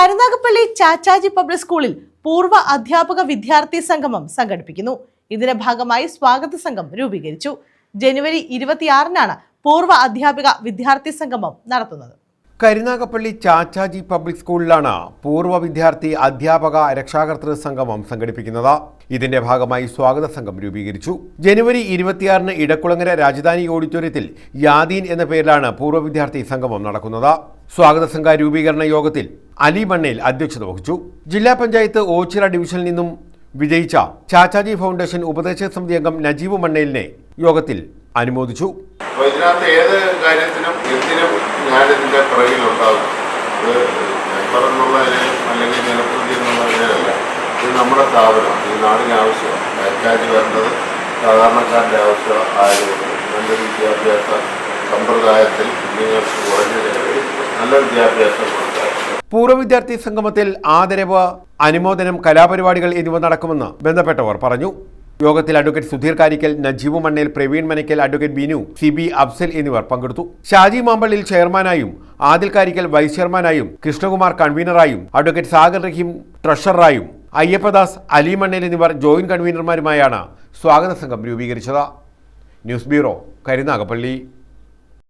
Karunagappally Chachaji public സ്കൂളിൽ പൂർവ അധ്യാപക വിദ്യാർത്ഥി സംഗമം സംഘടിപ്പിക്കുന്നു. ഇതിന്റെ ഭാഗമായി സ്വാഗത സംഘം രൂപീകരിച്ചു. ജനുവരി ഇരുപത്തിയാറിനാണ് പൂർവ അധ്യാപിക വിദ്യാർത്ഥി സംഗമം നടത്തുന്നത്. കരുനാഗപ്പള്ളി ചാച്ചാജി പബ്ലിക് സ്കൂളിലാണ് പൂർവ വിദ്യാർത്ഥി അധ്യാപക രക്ഷാകർതൃ സംഗമം സംഘടിപ്പിക്കുന്നത്. ഇതിന്റെ ഭാഗമായി സ്വാഗത സംഘം രൂപീകരിച്ചു. ജനുവരി ഇരുപത്തിയാറിന് ഇടക്കുളങ്ങര രാജധാനി ഓഡിറ്റോറിയത്തിൽ യാദീൻ എന്ന പേരിലാണ് പൂർവ വിദ്യാർത്ഥി സംഗമം നടക്കുന്നത്. സ്വാഗത സംഘ രൂപീകരണ യോഗത്തിൽ അലി മണ്ണയിൽ അധ്യക്ഷത വഹിച്ചു. ജില്ലാ പഞ്ചായത്ത് ഓച്ചിറ ഡിവിഷനിൽ നിന്നും വിജയിച്ച ചാച്ചാജി ഫൗണ്ടേഷൻ ഉപദേശക സമിതി അംഗം നജീബ് മണ്ണയിലിനെ യോഗത്തിൽ അനുമോദിച്ചു. ഇതിനകത്ത് ഏത് കാര്യത്തിനും എന്തിനും ഞാനിതിന്റെ പുറകിലുണ്ടാകും ഇത് മെമ്പർ എന്നുള്ള അല്ലെങ്കിൽ ജനപ്രതി എന്നുള്ള ഇത് നമ്മുടെ സ്ഥാപനം ഈ നാടിന് ആവശ്യമാണ് പഞ്ചായത്ത് വരേണ്ടത് സാധാരണക്കാരുടെ ആവശ്യം ആയതുകൊണ്ട് വിദ്യാഭ്യാസ സമ്പ്രദായത്തിൽ കുഞ്ഞുങ്ങൾക്ക് കുറഞ്ഞ നല്ല വിദ്യാഭ്യാസം പൂർവ വിദ്യാർത്ഥി സംഗമത്തിൽ ആദരവ് അനുമോദനം കലാപരിപാടികൾ എന്നിവ നടക്കുമെന്ന് ബന്ധപ്പെട്ടവർ പറഞ്ഞു. യോഗത്തിൽ advocate Sudheer Karikkal Najeeb Manneel Praveen Manakkal advocate Binu C B Afsal എന്നിവർ പങ്കെടുത്തു. ഷാജി മാമ്പള്ളിൽ ചെയർമാനായും ആദിൽ കാരിക്കൽ വൈസ് ചെയർമാനായും കൃഷ്ണകുമാർ കൺവീനറായും അഡ്വക്കേറ്റ് സാഗർ റഹീം ട്രഷററായും അയ്യപ്പദാസ് അലി മണ്ണേൽ എന്നിവർ ജോയിന്റ് കൺവീനർമാരുമായാണ് സ്വാഗത സംഘം രൂപീകരിച്ചത്. News bureau Karunagappally.